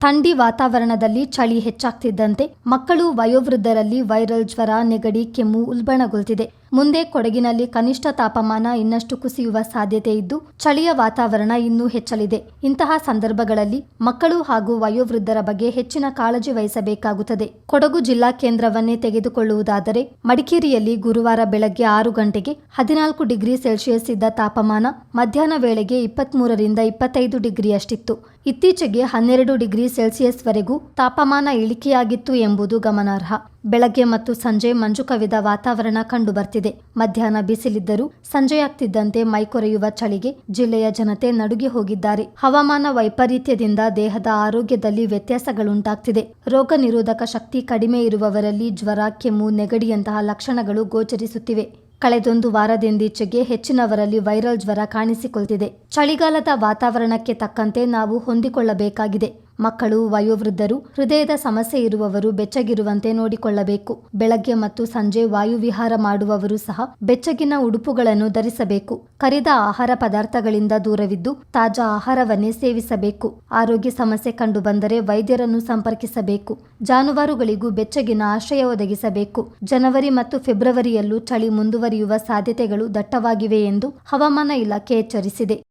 ಥಂಡಿ ವಾತಾವರಣದಲ್ಲಿ ಚಳಿ ಹೆಚ್ಚಾಗ್ತಿದ್ದಂತೆ ಮಕ್ಕಳು ವಯೋವೃದ್ಧರಲ್ಲಿ ವೈರಲ್ ಜ್ವರ ನೆಗಡಿ ಕೆಮ್ಮು ಉಲ್ಬಣಗೊಳ್ತಿದೆ. ಮುಂದೆ ಕೊಡಗಿನಲ್ಲಿ ಕನಿಷ್ಠ ತಾಪಮಾನ ಇನ್ನಷ್ಟು ಕುಸಿಯುವ ಸಾಧ್ಯತೆ ಇದ್ದು, ಚಳಿಯ ವಾತಾವರಣ ಇನ್ನೂ ಹೆಚ್ಚಲಿದೆ. ಇಂತಹ ಸಂದರ್ಭಗಳಲ್ಲಿ ಮಕ್ಕಳು ಹಾಗೂ ವಯೋವೃದ್ಧರ ಬಗ್ಗೆ ಹೆಚ್ಚಿನ ಕಾಳಜಿ ವಹಿಸಬೇಕಾಗುತ್ತದೆ. ಕೊಡಗು ಜಿಲ್ಲಾ ಕೇಂದ್ರವನ್ನೇ ತೆಗೆದುಕೊಳ್ಳುವುದಾದರೆ, ಮಡಿಕೇರಿಯಲ್ಲಿ ಗುರುವಾರ ಬೆಳಗ್ಗೆ ಆರು ಗಂಟೆಗೆ ಹದಿನಾಲ್ಕು ಡಿಗ್ರಿ ಸೆಲ್ಸಿಯಸ್ ಇದ್ದ ತಾಪಮಾನ ಮಧ್ಯಾಹ್ನ ವೇಳೆಗೆ ಇಪ್ಪತ್ಮೂರರಿಂದ ಇಪ್ಪತ್ತೈದು ಡಿಗ್ರಿಯಷ್ಟಿತ್ತು. ಇತ್ತೀಚೆಗೆ ಹನ್ನೆರಡು ಡಿಗ್ರಿ ಸೆಲ್ಸಿಯಸ್ ವರೆಗೂ ತಾಪಮಾನ ಇಳಿಕೆಯಾಗಿತ್ತು ಎಂಬುದು ಗಮನಾರ್ಹ. ಬೆಳಗ್ಗೆ ಮತ್ತು ಸಂಜೆ ಮಂಜು ಕವಿದ ವಾತಾವರಣ ಕಂಡುಬರ್ತಿದೆ. ಮಧ್ಯಾಹ್ನ ಬಿಸಿಲಿದ್ದರೂ ಸಂಜೆಯಾಗ್ತಿದ್ದಂತೆ ಮೈಕೊರೆಯುವ ಚಳಿಗೆ ಜಿಲ್ಲೆಯ ಜನತೆ ನಡುಗಿ ಹೋಗಿದ್ದಾರೆ. ಹವಾಮಾನ ವೈಪರೀತ್ಯದಿಂದ ದೇಹದ ಆರೋಗ್ಯದಲ್ಲಿ ವ್ಯತ್ಯಾಸಗಳುಂಟಾಗ್ತಿದೆ. ರೋಗ ನಿರೋಧಕ ಶಕ್ತಿ ಕಡಿಮೆ ಇರುವವರಲ್ಲಿ ಜ್ವರ, ಕೆಮ್ಮು, ನೆಗಡಿಯಂತಹ ಲಕ್ಷಣಗಳು ಗೋಚರಿಸುತ್ತಿವೆ. ಕಳೆದೊಂದು ವಾರದಿಂದೀಚೆಗೆ ಹೆಚ್ಚಿನವರಲ್ಲಿ ವೈರಲ್ ಜ್ವರ ಕಾಣಿಸಿಕೊಳ್ತಿದೆ. ಚಳಿಗಾಲದ ವಾತಾವರಣಕ್ಕೆ ತಕ್ಕಂತೆ ನಾವು ಹೊಂದಿಕೊಳ್ಳಬೇಕಾಗಿದೆ. ಮಕ್ಕಳು, ವಯೋವೃದ್ಧರು, ಹೃದಯದ ಸಮಸ್ಯೆ ಇರುವವರು ಬೆಚ್ಚಗಿರುವಂತೆ ನೋಡಿಕೊಳ್ಳಬೇಕು. ಬೆಳಗ್ಗೆ ಮತ್ತು ಸಂಜೆ ವಾಯುವಿಹಾರ ಮಾಡುವವರು ಸಹ ಬೆಚ್ಚಗಿನ ಉಡುಪುಗಳನ್ನು ಧರಿಸಬೇಕು. ಕರಿದ ಆಹಾರ ಪದಾರ್ಥಗಳಿಂದ ದೂರವಿದ್ದು ತಾಜಾ ಆಹಾರವನ್ನೇ ಸೇವಿಸಬೇಕು. ಆರೋಗ್ಯ ಸಮಸ್ಯೆ ಕಂಡುಬಂದರೆ ವೈದ್ಯರನ್ನು ಸಂಪರ್ಕಿಸಬೇಕು. ಜಾನುವಾರುಗಳಿಗೂ ಬೆಚ್ಚಗಿನ ಆಶ್ರಯ ಒದಗಿಸಬೇಕು. ಜನವರಿ ಮತ್ತು ಫೆಬ್ರವರಿಯಲ್ಲೂ ಚಳಿ ಮುಂದುವರಿಯುವ ಸಾಧ್ಯತೆಗಳು ದಟ್ಟವಾಗಿವೆ ಎಂದು ಹವಾಮಾನ ಇಲಾಖೆ ಎಚ್ಚರಿಸಿದೆ.